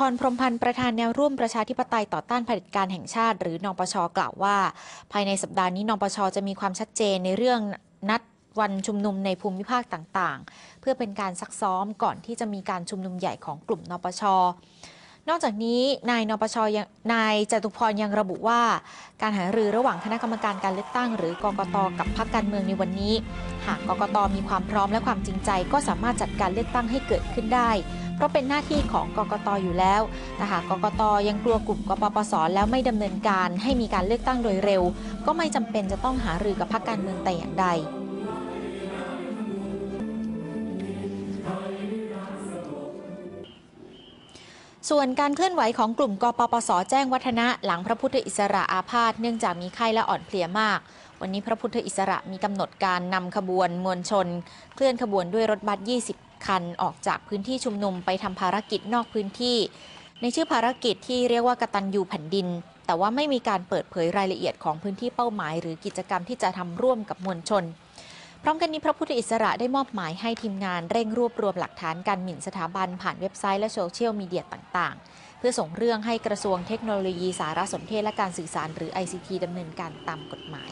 พรพรมพันธ์ประธานแนวร่วมประชาธิปไตยต่อต้านเผด็จการแห่งชาติ หรือนปชกล่าวว่า ภายในสัปดาห์นี้นปชจะมีความชัดเจนในเรื่องนัดวันชุมนุมในภูมิภาคต่างๆ เพื่อเป็นการซักซ้อมก่อนที่จะมีการชุมนุมใหญ่ของกลุ่มนปช นอกจากนี้นายนปชยังนายจตุพรยังระบุว่า การหารือระหว่างคณะกรรมการการเลือกตั้ง หรือกกตกับพรรคการเมืองในวันนี้ หากกกตมีความพร้อมและความจริงใจ ก็สามารถจัดการเลือกตั้งให้เกิดขึ้นได้ เพราะเป็นหน้าที่ของกกตอยู่แล้ว แต่หากกกตยังกลัวกลุ่มกปปสแล้วไม่ดำเนินการให้มีการเลือกตั้งโดยเร็ว ก็ไม่จำเป็นจะต้องหารือกับพรรคการเมืองแต่อย่างใด ส่วนการเคลื่อนไหวของกลุ่มกปปส แจ้งวัฒนะ หลังพระพุทธอิสระอาพาธเนื่องจากมีไข้และอ่อนเพลียมาก วันนี้พระพุทธอิสระมีกำหนดการนำขบวนมวลชน เคลื่อนขบวนด้วยรถบัส 20 คันออกจากพื้นที่ชุมนุมไปทำภารกิจนอกพื้นที่ ในชื่อภารกิจที่เรียกว่ากตัญญูแผ่นดิน แต่ว่าไม่มีการเปิดเผยรายละเอียดของพื้นที่เป้าหมาย หรือกิจกรรมที่จะทำร่วมกับมวลชน พร้อมกันนี้พระพุทธอิสระได้มอบหมายให้ทีมงานเร่งรวบรวมหลักฐานการหมิ่นสถาบันผ่านเว็บไซต์และโซเชียลมีเดียต่าง ๆ เพื่อส่งเรื่องให้กระทรวงเทคโนโลยีสารสนเทศและการสื่อสารหรือ ICT ดำเนินการตามกฎหมาย